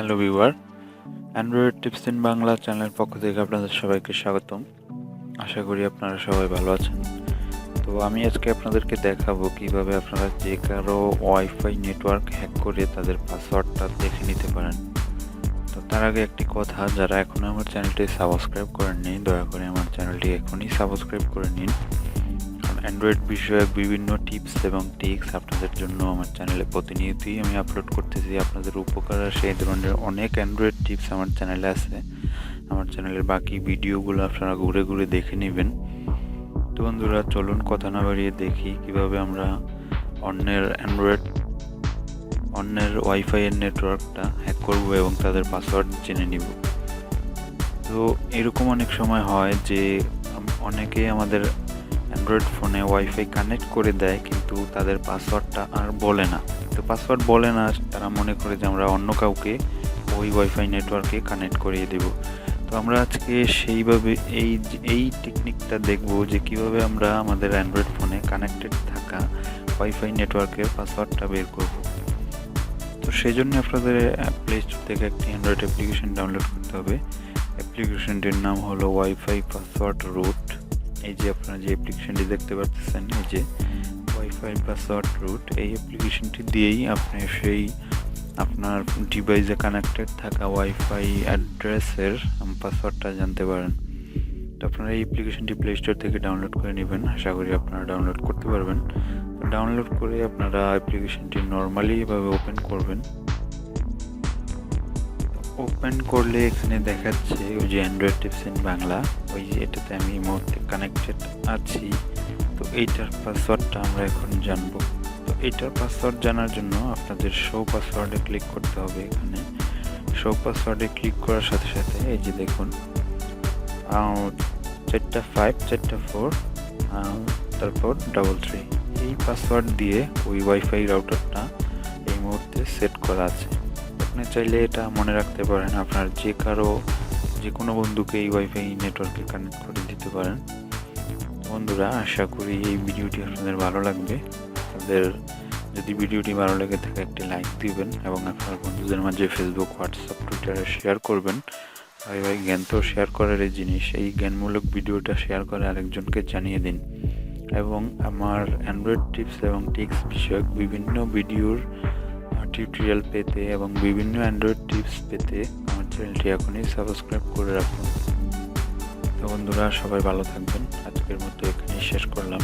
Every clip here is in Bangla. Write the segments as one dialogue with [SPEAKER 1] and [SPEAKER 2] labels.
[SPEAKER 1] Hello viewer android tips in Bangla চ্যানেলের পক্ষ থেকে আপনাদের সবাইকে স্বাগতম। আশা করি আপনারা সবাই ভালো আছেন। তো আমি আজকে আপনাদেরকে দেখাবো কীভাবে আপনারা যে কারও ওয়াইফাই নেটওয়ার্ক হ্যাক করে তাদের পাসওয়ার্ডটা দেখে নিতে পারেন। তো তার আগে একটি কথা, যারা এখনও আমার চ্যানেলটি সাবস্ক্রাইব করেননি, দয়া করে আমার চ্যানেলটি এখনই সাবস্ক্রাইব করে নিন। অ্যান্ড্রয়েড বিষয়ক বিভিন্ন টিপস এবং টিক্স আপনাদের জন্য আমার চ্যানেলে প্রতিনিয়তই আমি আপলোড করতেছি। আপনাদের উপকার আসে এই ধরনের অনেক অ্যান্ড্রয়েড টিপস আমার চ্যানেলে আছে। আমার চ্যানেলের বাকি ভিডিওগুলো আপনারা ঘুরে ঘুরে দেখে নেবেন। তো বন্ধুরা, চলুন কথা না বাড়িয়ে দেখি কীভাবে আমরা অন্যের অ্যান্ড্রয়েড অন্যের ওয়াইফাইয়ের নেটওয়ার্কটা হ্যাক করব এবং তাদের পাসওয়ার্ড জেনে নিব। তো এরকম অনেক সময় হয় যে অনেকে আমাদের অ্যান্ড্রয়েড ফোনে ওয়াইফাই কানেক্ট করে দেয়, কিন্তু তাদের পাসওয়ার্ডটা আর বলে না। তো পাসওয়ার্ড বলে না, তারা মনে করে যে আমরা অন্য কাউকে ওই ওয়াইফাই নেটওয়ার্কে কানেক্ট করিয়ে দেব। তো আমরা আজকে সেইভাবে এই এই টেকনিকটা দেখব যে কীভাবে আমরা আমাদের অ্যান্ড্রয়েড ফোনে কানেক্টেড থাকা ওয়াইফাই নেটওয়ার্কের পাসওয়ার্ডটা বের করব। তো সেই জন্য আপনাদের প্লে স্টোর থেকে একটি অ্যান্ড্রয়েড অ্যাপ্লিকেশন ডাউনলোড করতে হবে। অ্যাপ্লিকেশনটির নাম হলো ওয়াইফাই পাসওয়ার্ড রুট। এই যে আপনারা যে অ্যাপ্লিকেশনটি দেখতে পাচ্ছেন এই যে ওয়াইফাই পাসওয়ার্ড রুট এই অ্যাপ্লিকেশনটি দিয়েই আপনি সেই আপনার ডিভাইসে কানেক্টেড থাকা ওয়াইফাই অ্যাড্রেসের পাসওয়ার্ডটা জানতে পারেন। তো আপনারা এই অ্যাপ্লিকেশনটি প্লে স্টোর থেকে ডাউনলোড করে নেবেন। আশা করি আপনারা ডাউনলোড করতে পারবেন। ডাউনলোড করে আপনারা অ্যাপ্লিকেশনটি নর্মালি এভাবে ওপেন করবেন। ওপেন করলে এখানে দেখাচ্ছে ওই যে অ্যান্ড্রয়েড টিপস ইন বাংলা। ওই যে এটাতে আমি এই মুহূর্তে কানেক্টেড আছি। তো এইটার পাসওয়ার্ডটা আমরা এখন জানব। তো এইটার পাসওয়ার্ড জানার জন্য আপনাদের শো পাসওয়ার্ডে ক্লিক করতে হবে এখানে। শো পাসওয়ার্ডে ক্লিক করার সাথে সাথে এই যে দেখুন চারটা ফাইভ চারটা ফোর তারপর ডাবল থ্রি এই পাসওয়ার্ড দিয়ে ওই ওয়াইফাই রাউটারটা এই মুহূর্তে সেট করা আছে। আপনি চাইলে এটা মনে রাখতে পারেন, আপনার যে কারও যে কোনো বন্ধুকে এই ওয়াইফাই নেটওয়ার্কে কানেক্ট করে দিতে পারেন। বন্ধুরা, আশা করি এই ভিডিওটি আপনাদের ভালো লাগবে। আপনাদের যদি ভিডিওটি ভালো লেগে থাকে, একটি লাইক দিবেন এবং আপনার বন্ধুদের মাঝে ফেসবুক হোয়াটসঅ্যাপ টুইটারে শেয়ার করবেন। ভাই ভাই, জ্ঞান তো শেয়ার করার এই জিনিস। এই জ্ঞানমূলক ভিডিওটা শেয়ার করে আরেকজনকে জানিয়ে দিন। এবং আমার অ্যান্ড্রয়েড টিপস এবং টিক্স বিষয়ক বিভিন্ন ভিডিওর টিউটোরিয়াল পেতে এবং বিভিন্ন অ্যান্ড্রয়েড টিপস পেতে আমার চ্যানেলটি এখনই সাবস্ক্রাইব করে রাখুন। তো বন্ধুরা, সবাই ভালো থাকবেন। আজকের মতো এখানে শেষ করলাম।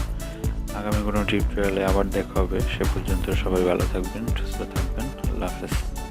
[SPEAKER 1] আগামী কোনো টিউটোরিয়ালে আবার দেখা হবে। সে পর্যন্ত সবাই ভালো থাকবেন, সুস্থ থাকবেন। আল্লাহ হাফেজ।